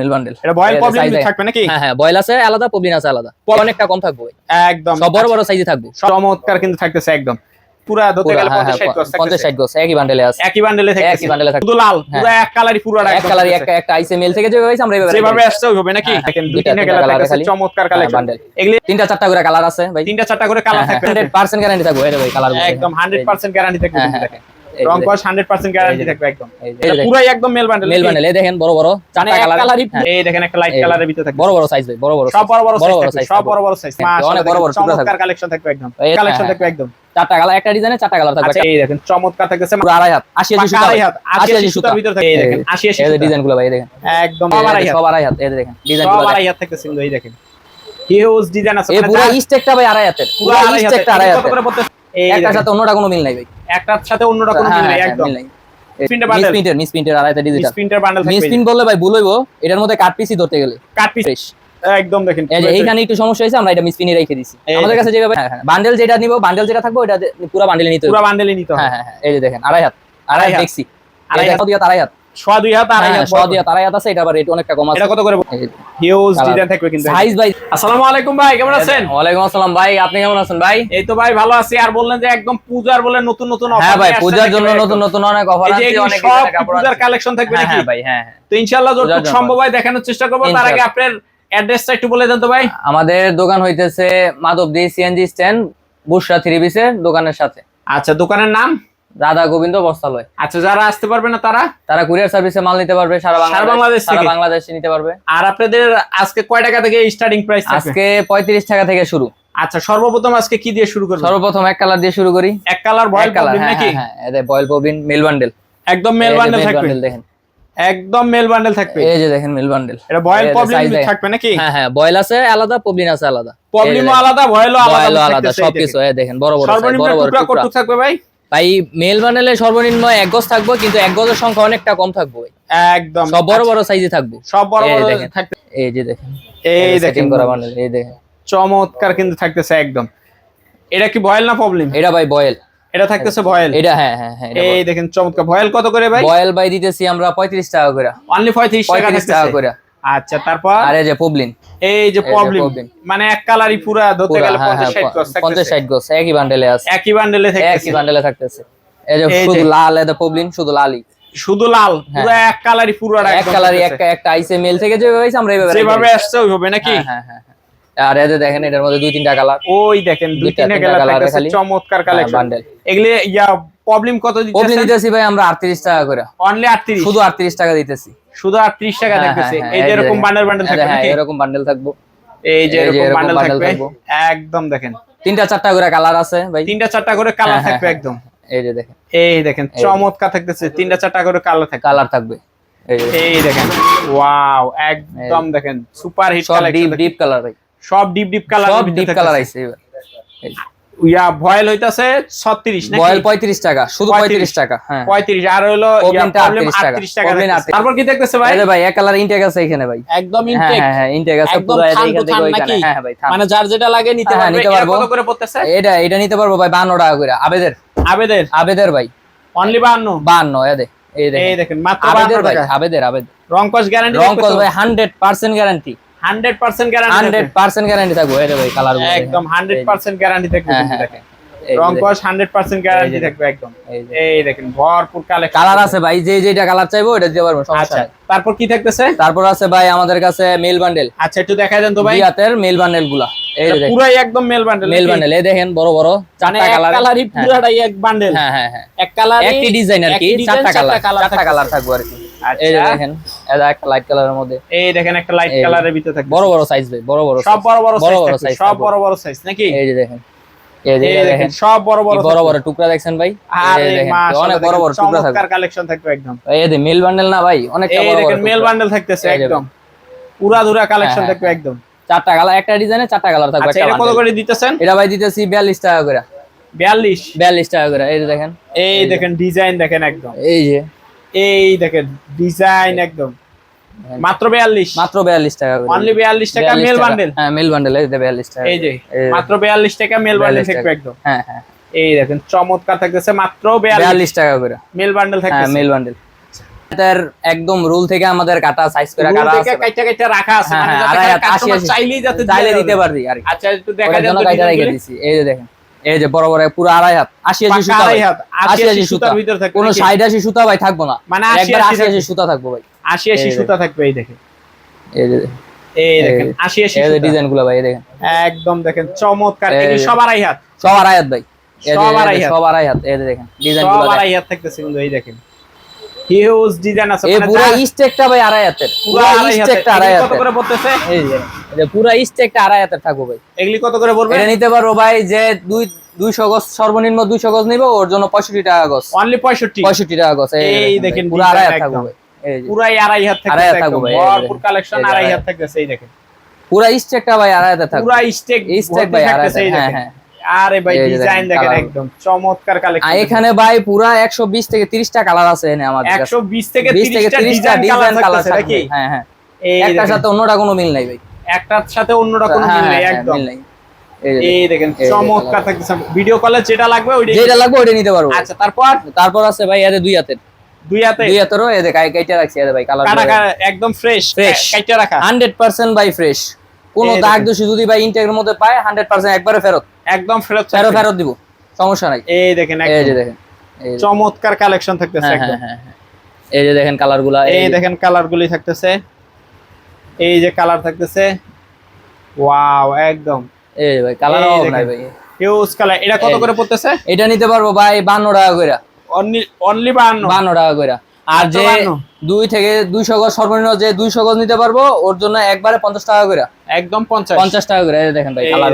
মিল bundle এটা boil problem থাকবে নাকি? হ্যাঁ হ্যাঁ বয়েল আছে আলাদা পবলিন আছে আলাদা। অনেকটা কম থাকবে একদম। সব বড় বড় সাইজে থাকবে। চমৎকার কিন্তু থাকতেছে একদম। পুরা ধরতে গেলে হ্যাঁ, 50 হ্যাঁ, 60 গজ পঞ্চাশ থাকতেছে ষাট গোছ একই বান্ডেলে আছে। একই বান্ডেলে থাকতেছে। একই বান্ডেলে থাকবে লাল হ্যাঁ। পুরো এক কালারই পুরো এক কালারই একটা একটা আইসে মেল থেকে যেভাবে পাইছি আমরা এইভাবে যেভাবে আসছে ওইভাবে নাকি? হ্যাঁ, দেখেন দুই তিনটা তিনটা কালার colour চমৎকার কালেকশন বান্ডেল এগুলি তিনটা চারটা করে কালার আছে। ভাই তিনটা চারটা করে কালার থাকবে। গ্যারান্টি থাকবে। ভাই কালার একদম 100% গ্যারান্টি থাকবে হ্যাঁ, হ্যাঁ, দেখেন। যে রং কস 100% গ্যারান্টি থাকবে একদম। এটা পুরাই একদম মেল বান্ডেল মেল বান্ডেল এই দেখেন বড় বড় চারটা কালার এই দেখেন একটা লাইট কালারের ভিতরে থাকবে। বড় বড় সাইজ ভাই বড় বড় সব বড় বড় বড় সাইজ বড় থাকবে size সব বড় বড় সাইজ অনেক বড় বড় টুকরা থাকবে। কালেকশন থাকবে একদম। কালেকশন থাকবে একদম। চারটা কালার একটা ডিজাইনে চারটা কালার থাকবে। এই দেখেন চমৎকার থাকতেছে আড়াই হাত আশি আশি পাকা সুতা আড়াই হাত, আশি আশি আশি আশি সুতার সুতা। থাকে, এই দেখেন, আশি আশি এই যে সুতা। ডিজাইনগুলো ভাই দেখেন। একদম আড়াই হাত, সব আড়াই হাত এই দেখেন ডিজাইন সব আড়াই হাত থাকতেছে কিন্তু এই দেখেন। হিউজ ডিজাইন আছে এই পুরো স্টেকটা ভাই আড়াই হাতের। পুরো পুরো আড়াই হাতে, স্টেকটা আড়াই হাতের। করে পড়তেছে? এই একটার সাথে অন্যটা কোনো মিল নাই ভাই একটার সাথে অন্যটা কোনো হ্যাঁ, মিল নেই, হ্যাঁ, একদম। নাই। ভুল হইবো এটার মধ্যে কাট পিসি ধরতে গেলে। একদম দেখেন এইখানে একটু সমস্যা হয়েছে আমরা এটা মিস প্রিন্টে রেখে দিছি। আমাদের কাছে যেভাবে বান্ডেল যেটা নিব বান্ডেল যেটা থাকবে ওটা পুরো বান্ডেলে নিতে পুরো বান্ডেলে নিতে হ্যাঁ হ্যাঁ হ্যাঁ, এই যে দেখেন আড়াই হাত। আড়াই হাত। দেখছি। আড়াই হাত। হাত দিয়ে আড়াই হাত? সোয়া দুই হাত আড়াই হ্যাঁ হাত সব দিয়ে আড়াই হাত আছে এটা আবার রেট অনেকটা কম আছে। এটা কত করে? হিউজ ডিজাইন থাকবে কিন্তু সাইজ ভাই। আসসালামু আলাইকুম ভাই কেমন আছেন? আসসালাম ভাই আপনি কেমন আছেন ভাই? এই তো ভাই ভালো আছি। আর বললেন যে একদম পূজার বলে নতুন নতুন হ্যাঁ ভাই পূজার জন্য নতুন নতুন অনেক অফার আছে অনেক সব ডিজাইনের কাপড় পূজার কালেকশন থাকবে হ্যাঁ নাকি? হ্যাঁ ভাই। তো ইনশাআল্লাহ পূজার যতটুকু সম্ভব হয় দেখানোর চেষ্টা করব। তার আগে আপনার অ্যাড্রেসটা একটু বলে দেন তো ভাই। আমাদের দোকান হইতেছে Madhabdi C N G stand Bushra three পিসের দোকানের সাথে। আচ্ছা দোকানের নাম? রাধা গোবিন্দ বস্তালয় আচ্ছা যারা আসতে পারবে না তারা? তারা কুরিয়ার সার্ভিসে মাল নিতে পারবে সারা বাংলাদেশ সারা থেকে? বাংলাদেশে নিতে পারবে। আর আপনাদের আজকে কয় টাকা থেকে স্টার্টিং প্রাইস আজকে পঁয়ত্রিশ টাকা থেকে শুরু। আচ্ছা সর্বপ্রথম আজকে কি দিয়ে শুরু করবেন? সর্বপ্রথম এক কালার দিয়ে শুরু করি। এক কালার বয়েল কালার প্রবলেম হ্যাঁ নাকি? হ্যাঁ হ্যাঁ বয়েল পবিন মেল বান্ডেল একদম মেল বান্ডেল থাকবে। দেখেন। একদম মেল বান্ডেল থাকবে? এই যে দেখেন মেল বান্ডেল এটা বয়েল প্রবলেম থাকবে নাকি? হ্যাঁ হ্যাঁ বয়েল আছে আলাদা পবলিন আছে আলাদা। প্রবলেমও আলাদা বয়েলও আলাদা সবকিছু দেখেন। এই দেখেন বড় বড় বড় বড় টুকরা টুকরা। কত থাকবে ভাই? ভাই মেল বানালে সর্বনিম্ন এক গজ থাকবে কিন্তু এক গজের সংখ্যা অনেকটা কম থাকবে। একদম। সব বড় বড় সাইজে থাকবে। সব বড় বড়। থাকবে এই যে দেখেন। এই দেখেন করা বান্ডেল এই দেখেন। চমৎকার কিন্তু থাকতেছে একদম। এটা কি ভয়েল না প্রবলেম? এটা ভাই বয়েল এটা থাকতেছে ভয়েল? এটা হ্যাঁ হ্যাঁ হ্যাঁ এই দেখেন চমৎকার। ভয়েল কত করে ভাই? বয়েল ভাই দিতেছি আমরা পঁয়ত্রিশ টাকা করে। অনলি 35 টাকা পঁয়ত্রিশ টাকা করে। আচ্ছা তারপর? আর এই যে পবলিন। এই যে যে প্রবলেম মানে এক কালারই পুরা ধরতে গেলে হ্যাঁ 50 হ্যাঁ 60 গজ পঞ্চাশ থাকতেছে ষাট গোছ একই বান্ডেলে আছে। একই বান্ডেলে থাকতেছে। একই বান্ডেলে থাকতেছে। এই যে শুধু লাল এটা পবলিন শুধু লালই। শুধু লাল পুরো এক কালারই পুরো এক কালারই একটা একটা আইসে মেল থেকে যেভাবে পাইছি আমরা এইভাবে যেভাবে আসছে ওইভাবে নাকি? হ্যাঁ হ্যাঁ হ্যাঁ। আর এদের দেখেন এটার মধ্যে দুই তিনটা কালার ওই দেখেন দুই তিনটা কালার খালি। চমৎকার কালেকশন বান্ডেল এগুলি ইয়া প্রবলেম কত পবলিন দিতেছেন দিতেছি ভাই আমরা আটত্রিশ টাকা করে। অনলি 38 শুধু আটত্রিশ টাকা দিতেছি। শুধু 38 টাকা হ্যাঁ, থাকতেছে হ্যাঁ, এই যে এরকম বান্ডেল বান্ডেল থাকবে হ্যাঁ এরকম বান্ডেল থাকব এই যে এরকম বান্ডেল থাকবে একদম দেখেন তিনটা চারটা করে কালার আছে ভাই তিনটা চারটা করে কালার হ্যাঁ, থাকবে হ্যাঁ, একদম এই যে দেখেন এই দেখেন চমৎকার থাকতেছে তিনটা চারটা করে কালার থাকবে কালার থাকবে এই দেখেন ওয়াও একদম দেখেন সুপার হিট সব ডিপ ডিপ কালার সব ডিপ ডিপ কালার সব ডিপ কালার আইছে এবার ইয়া ভয়েল হইতাছে 36 নাকি? বয়েল পঁয়ত্রিশ টাকা শুধু 35 পঁয়ত্রিশ টাকা হ্যাঁ। 35 আর হলো ইয়া প্রবলেম 38 টাকা। 38 টাকা Open থাকতেছে। 38 তারপর কি দেখতেছে ভাই? যে ভাই এক কালার ইনটেক আছে এখানে ভাই। একদম হ্যাঁ ইনটেক হ্যাঁ হ্যাঁ ইনটেক আছে পুরো এখান ওইখানে নাকি? হ্যাঁ হ্যাঁ ভাই। মানে যার যেটা লাগে নিতে হ্যাঁ, পারবে। নিতে পারব। কত করে পড়তেছে? এটা এটা নিতে পারব ভাই 52 টাকা করে। আবেদের? আবেদের? আবেদের ভাই। অনলি 52 52 এ দে এই দেখেন মাত্র 52 ভাই টাকা। আবেদের আবেদের। রং কস গ্যারান্টি রং কস ভাই 100% গ্যারান্টি 100% গ্যারান্টি 100% গ্যারান্টি থাকবে। এই ভাই কালার একদম 100% গ্যারান্টি থাকবে হ্যাঁ হ্যাঁ দেখেন। রং কস 100% গ্যারান্টি থাকবে একদম। এই দেখেন। ভরপুর কালেকশন কালার আছে ভাই যে যেটা কালার চাইব এটা দিতে পারব সমস্যা আচ্ছা তারপর কি থাকতেছে? তারপর আছে ভাই আমাদের কাছে মেল বান্ডেল আচ্ছা একটু দেখাই দেন তো ভাই। হাতের মেল বান্ডেলগুলা। এই দেখেন। পুরাই একদম মেল বান্ডেল মেল বান্ডেল এই দেখেন বড় বড় চারটা কালার কালারই পুরাটাই এক বান্ডেল হ্যাঁ হ্যাঁ হ্যাঁ। এক কালার ডিজাইন আর কি চারটা কালার চারটা কালার থাকবে আর কি। এই আচ্ছা। দেখেন। এটা একটা লাইট কালারের মধ্যে। এই দেখেন একটা লাইট কালারের ভিতরে থাকবে বড় বড় সাইজ ভাই বড় বড় সব বড় বড় বড় সাইজ বড় থাকবে, size সব বড় বড় সাইজ নাকি? এই যে দেখেন এই যে এই এটা দেখেন। দেখেন সব বড় বড় বড় বড় টুকরা দেখছেন ভাই? এই আরে যে দেখেন মাশাআল্লাহ অনেক বড় বড় টুকরা থাকবে। কালেকশন থাকবে একদম। এই যে মেল বান্ডেল না ভাই অনেকটা বড় বড় দেখেন মেল বান্ডেল থাকতেছে একদম। পুরা ধুরা কালেকশন হ্যাঁ, থাকবে একদম। চারটা কালার একটা ডিজাইনে চারটা কালার থাকবে আচ্ছা এটা কত করে দিতেছেন? এটা ভাই দিতেছি 42 টাকা করে। 42 42 টাকা করে এই যে দেখেন। এই দেখেন ডিজাইন দেখেন একদম। এই যে। এই দেখেন ডিজাইন একদম। মাত্র 42 মাত্র 42 টাকা অনলি 42 টাকা মেল বান্ডেল হ্যাঁ মেল বান্ডেল এই যে 42 টাকা এই যে মাত্র 42 টাকা মেল বান্ডেল থাকবে একদম। হ্যাঁ হ্যাঁ। এই দেখেন চমৎকার থাকতেছে মাত্র 42 42 টাকা করে। মেল বান্ডেল হ্যাঁ মেল বান্ডেল এটার একদম রুল থেকে আমাদের কাটা সাইজ করে কাটা আছে। কাইটা কাইটা রাখা আছে। হ্যাঁ, মানে হ্যাঁ, যাতে আশি। চাইলেই যাতে চাইলে দিতে পারবি আর আচ্ছা একটু দেখা। দিছি। এই যে দেখেন। এই যে বড় বড় পুরো আড়াই হাত আশি আশি সুতা আড়াই হাত, আশি আশি সুতার ভিতর থাকবে কোনো সাইড আশি সুতা ভাই থাকব না। মানে আশি একবার আশি আশি সুতা থাকব ভাই। আশি আশি সুতা থাকবে এই দেখেন। এই যে এই দেখেন আশি আশি। ডিজাইনগুলো ভাই দেখেন। একদম দেখেন চমৎকার। সব আড়াই হাত। সব আড়াই হাত ভাই। সব আড়াই হাত। সব আড়াই হাত এই দেখেন ডিজাইনগুলো আড়াই হাত থাকতেছে কিন্তু এই দেখেন। হিউজ ডিজাইন আছে এই মানে পুরো স্টেকটা ভাই আড়াই হাতের। পুরো পুরো আড়াই হাতের। স্টেকটা আড়াই এগুলি কত করে পড়তেছে? এই যে পুরো স্টেকটা আড়াই হাতের থাকব ভাই। এগুলি কত করে পড়বে? এটা নিতে পারব ভাই যে দুই দুইশো গজ সর্বনিম্ন দুইশো গজ নিবো ওর জন্য পঁয়ষট্টি টাকা গজ। অনলি 65 পঁয়ষট্টি টাকা গজ এই দেখেন পুরো আড়াই হাত থাকব ভাই। পুরাই আড়াই হাত আড়াই হাত থাকতেছে থাকবে ভাই, ভরপুর কালেকশন আড়াই আড়াই হাত থাকতেছে এই দেখেন। পুরো স্টেকটা ভাই আড়াই হাতে থাকবে। পুরা স্টেক স্টেক ভাই আড়াই হাতে হ্যাঁ হ্যাঁ। আরে ভাই ডিজাইন দেখেন, একদম চমৎকার কালেকশন এখানে ভাই পুরা একশো বিশ থেকে তিরিশটা কালার আছে এনে আমাদের 120 থেকে 30টা ডিজাইন কালার থাকতেছে নাকি? হ্যাঁ হ্যাঁ। এই একটার সাথে অন্যটা কোনো মিল নাই ভাই। একটার সাথে অন্যটা কোনো হ্যাঁ, মিল নেই হ্যাঁ, হ্যাঁ, একদম। মিল নাই। এই দেখেন চমৎকার। থাকতেছে। ভিডিও কলে যেটা লাগবে ওইটাই যেটা লাগবে ওইটা নিতে পারব। আচ্ছা তারপর? তারপর আছে ভাই এদের দুই হাতের। দুই হাতে দুই হাতেরও কাইটা রাখছি ভাই কালার একদম ফ্রেশ। কাইটা রাখা। হান্ড্রেড পার্সেন্ট বাই ফ্রেশ কোনো দাগ দোষী যদি ভাই ইনটেকের মধ্যে পায় হান্ড্রেড পার্সেন্ট একবারে ফেরত। একদম ফেরত ফেরত ফেরত দিব। সমস্যা নাই। এই দেখেন এই যে দেখেন চমৎকার কালেকশন থাকতেছে একদম। এই যে দেখেন কালারগুলা এই দেখেন কালার গুলি থাকতেছে। এই যে কালার থাকতেছে। ওয়াও একদম। এই ভাই কালার অভাব নাই ভাই। হিউজ কালার এটা কত করে পড়তেছে? এটা নিতে পারব ভাই বান্ন টাকা কইরা। অনলি অনলি বান্ন? বান্ন টাকা করে আর যে দুই থেকে দুইশো গজ সর্বনিম্ন যে দুইশো গজ নিতে পারব ওর জন্য একবারে পঞ্চাশ টাকা করে। একদম পঞ্চাশ। পঞ্চাশ টাকা করে দেখেন ভাই কালার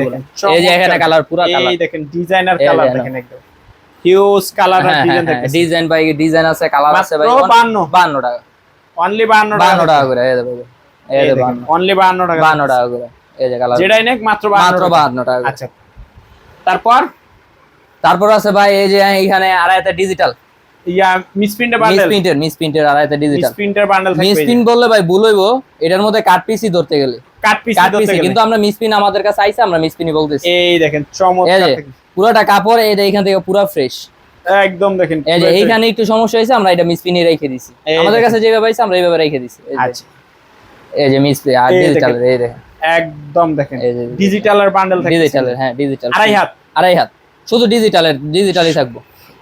এই যে এখানে কালার পুরা কালার এই দেখেন ডিজাইনার কালার দেখেন। একদম। হিউজ কালার আর ডিজাইন হ্যাঁ ডিজাইন ভাই ডিজাইন আছে কালার আছে ভাই। মাত্র 52 বান্ন টাকা। অনলি বান্ন বান্ন টাকা টাকা করে এই দেখো এই যে অনলি বান্ন। টাকা বান্ন টাকা করে এই যে কালার যেটাই নেক মাত্র বান্ন মাত্র টাকা। বান্ন টাকা আচ্ছা তারপর? তারপর আছে ভাই এই যে এইখানে আড়াইতে ডিজিটাল ইয়া বান্ডেল ডিজিটাল প্রিন্টের বান্ডেল থাকবে প্রিন্ট বললে ভাই ভুল হইবো এটার মধ্যে কাট পিসি ধরতে গেলে। কাট পিস কাট পিসি কিন্তু আমরা মিস আমাদের কাছে আইছে আমরা মিস বলতেছি। এই দেখেন চমৎকার পুরোটা কাপড় এই এখান থেকে পুরো ফ্রেশ একদম দেখেন এই যে এইখানে একটু সমস্যা হয়েছে আমরা এটা রেখে দিছি। আমাদের কাছে যেভাবে আইছে আমরা এইভাবে রেখে দিছি। এই আচ্ছা। এই যে মিস আর এই ডিজিটাল এই দেখেন। একদম দেখেন। বান্ডেল থাকবে ডিজিটালের হ্যাঁ ডিজিটাল আড়াই হাত। আড়াই হাত। শুধু ডিজিটালের ডিজিটালই থাকব।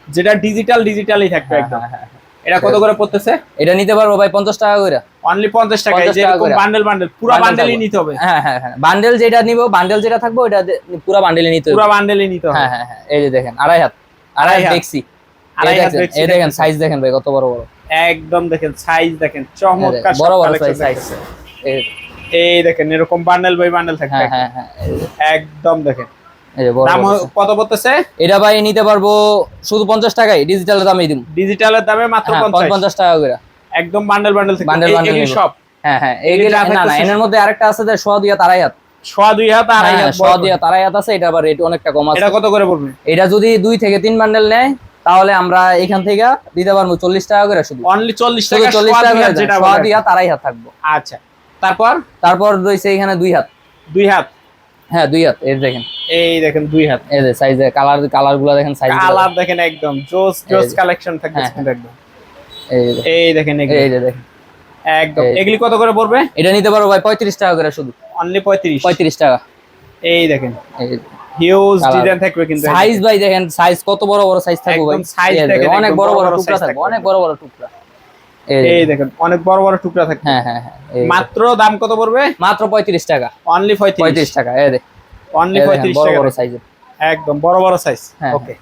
যেটা ডিজিটাল ডিজিটালই থাকবে হ্যাঁ, একদম। হ্যাঁ, হ্যাঁ। এটা কত করে পড়তেছে? এটা নিতে পারব ভাই পঞ্চাশ টাকা করে। অনলি পঞ্চাশ টাকা 50 টাকা যেরকম। বান্ডেল বান্ডেল পুরো বান্ডেলই নিতে হবে। হ্যাঁ হ্যাঁ হ্যাঁ। বান্ডেল যেটা নিব বান্ডেল যেটা থাকবে ওটা পুরো বান্ডেলই নিতে হবে। পুরো বান্ডেলই নিতে হবে। হ্যাঁ হ্যাঁ হ্যাঁ। এই যে দেখেন আড়াই হাত। আড়াই হাত। দেখছি। আড়াই হাত দেখেন দেখছি, এই দেখেন সাইজ দেখেন ভাই কত বড় বড়। একদম দেখেন সাইজ দেখেন চমৎকার বড় বড় সাইজ এই এই দেখেন এরকম বান্ডেল বাই বান্ডেল থাকবে হ্যাঁ হ্যাঁ। একদম দেখেন। দাম বড়। কত পড়তেছে? এটা ভাই নিতে পারব শুধু পঞ্চাশ টাকায় ডিজিটালের দামে দিব ডিজিটালের দামে মাত্র হ্যাঁ পঞ্চাশ। টাকা করে। একদম বান্ডেল বান্ডেল। সব। হ্যাঁ হ্যাঁ না না এর মধ্যে আরেকটা আছে যে সোয়া তারাই হাত সোয়া দুই হাত আড়াই হাত সোয়া হাত আছে এটা আবার রেট অনেকটা কম আছে। এটা কত করে পড়বে? এটা যদি দুই থেকে তিন বান্ডেল নেয় তাহলে আমরা এখান থেকে দিতে পারব চল্লিশ টাকা করে শুধু। অনলি চল্লিশ টাকা চল্লিশ টাকা করে সোয়া বলে। দিয়া তারাই হাত থাকব। আচ্ছা তারপর? তারপর রয়েছে এখানে দুই হাত। দুই হাত। হ্যাঁ দুই হাত এই দেখেন। এই দেখেন দুই হাত। এই যে সাইজ কালার কালারগুলা দেখেন সাইজ কালার দেখেন একদম জোস জোস কালেকশন থাকবে হ্যাঁ, একদম। এই দেখেন, এই দেখেন যে দেখেন। একদম। এগুলি কত করে পড়বে? এটা নিতে পারব ভাই পঁয়ত্রিশ টাকা করে শুধু। অনলি পঁয়ত্রিশ। পঁয়ত্রিশ টাকা। এই দেখেন। এই হিউজ ডিজাইন থাকবে কিন্তু সাইজ ভাই দেখেন সাইজ কত বড় বড় সাইজ থাকবে ভাই। দেখেন, অনেক বড় বড় টুকরা থাকবে। অনেক বড় বড় টুকরা। এই দেখেন। অনেক বড় বড় টুকরা থাকবে। হ্যাঁ হ্যাঁ হ্যাঁ মাত্র দাম কত পড়বে? মাত্র পঁয়ত্রিশ টাকা। অনলি পঁয়ত্রিশ। পঁয়ত্রিশ টাকা এই দেখ অনলি দেখেন, পঁয়ত্রিশ বড় টাকা বড় একদম বড় বড় সাইজ হ্যাঁ, ওকে